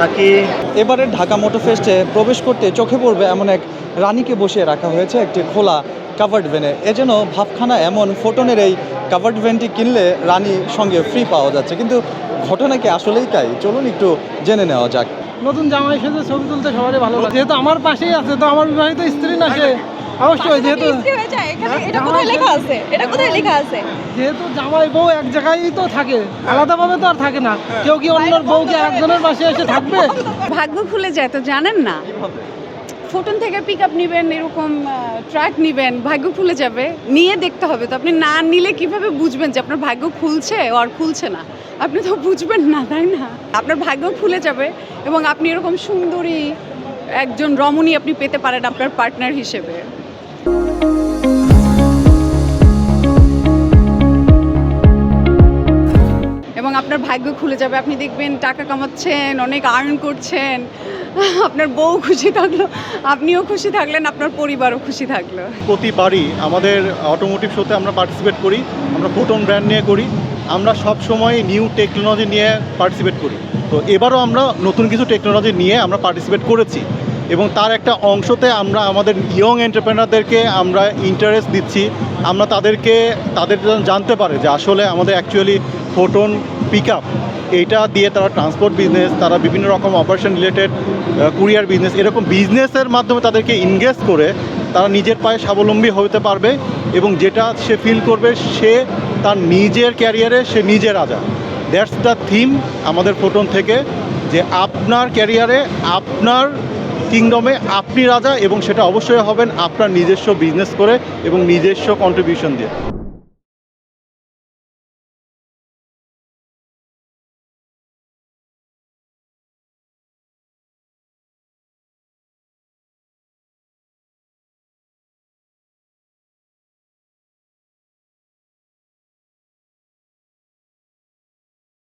থাকি। এবারে ঢাকা মোটর ফেস্টে প্রবেশ করতে চোখে পড়বে এমন এক রানীকে বসিয়ে রাখা হয়েছে একটি খোলা কাভার্ড ভ্যানে এ। যেন ভাবখানা এমন ফোটনের এই কাভার্ড ভ্যানটি কিনলে রানী সঙ্গে ফ্রি পাওয়া যাচ্ছে। কিন্তু ঘটনা কি আসলেই তাই? চলুন একটু জেনে নেওয়া যাক। নতুন জামাই এসেছে ছবি তুলতে সবারই ভালো লাগে। যেহেতু আমার পাশেই আছে তো আমার বিবাহিত স্ত্রী না সে। অবশ্যই যেহেতু হয়ে এটা কোথায় লেখা আছে? এটা কোথায় লেখা আছে? যেহেতু জামাই বউ এক জায়গায় তো থাকে আলাদাভাবে তো আর থাকে না। কেউ কি অন্যর বউ একজনের পাশে এসে থাকবে? ভাগ্য খুলে যায় তো জানেন না। ফোটন থেকে পিক আপ নেবেন এরকম ট্র্যাক নেবেন ভাগ্য খুলে যাবে। নিয়ে দেখতে হবে তো। আপনি না নিলে কীভাবে বুঝবেন যে আপনার ভাগ্য খুলছে আর খুলছে না? আপনি তো বুঝবেন না তাই না? আপনার ভাগ্য খুলে যাবে এবং আপনি এরকম সুন্দরী একজন রমণী আপনি পেতে পারেন আপনার পার্টনার হিসেবে। এবং আপনার ভাগ্য খুলে যাবে। আপনি দেখবেন টাকা কামাচ্ছেন, অনেক আর্ন করছেন। আপনার বউ খুশি থাকল, আপনিও খুশি থাকলেন, আপনার পরিবারও খুশি থাকল। প্রতিবারই আমাদের অটোমোটিভ শোতে আমরা পার্টিসিপেট করি, আমরা ফোটন ব্র্যান্ড নিয়ে করি, আমরা সব সময় নিউ টেকনোলজি নিয়ে পার্টিসিপেট করি। তো এবারও আমরা নতুন কিছু টেকনোলজি নিয়ে আমরা পার্টিসিপেট করেছি। এবং তার একটা অংশতে আমরা আমাদের ইয়ং এন্টারপ্রেনারদেরকে আমরা ইন্টারেস্ট দিচ্ছি। আমরা তাদেরকে, তাদের জানতে পারে যে আসলে আমাদের অ্যাকচুয়ালি ফোটন পিক আপ এইটা দিয়ে তারা ট্রান্সপোর্ট বিজনেস তারা বিভিন্ন রকম অপারেশন রিলেটেড কুরিয়ার বিজনেস এরকম বিজনেসের মাধ্যমে তাদেরকে ইনগেজ করে তারা নিজের পায়ে স্বাবলম্বী হতে পারবে এবং যেটা সে ফিল করবে সে তার নিজের ক্যারিয়ারে সে নিজে রাজা। দ্যাটস দ্য থিম আমাদের ফোটন থেকে, যে আপনার ক্যারিয়ারে আপনার কিংডমে আপনি রাজা এবং সেটা অবশ্যই হবেন আপনার নিজস্ব বিজনেস করে এবং নিজস্ব কন্ট্রিবিউশন দিয়ে।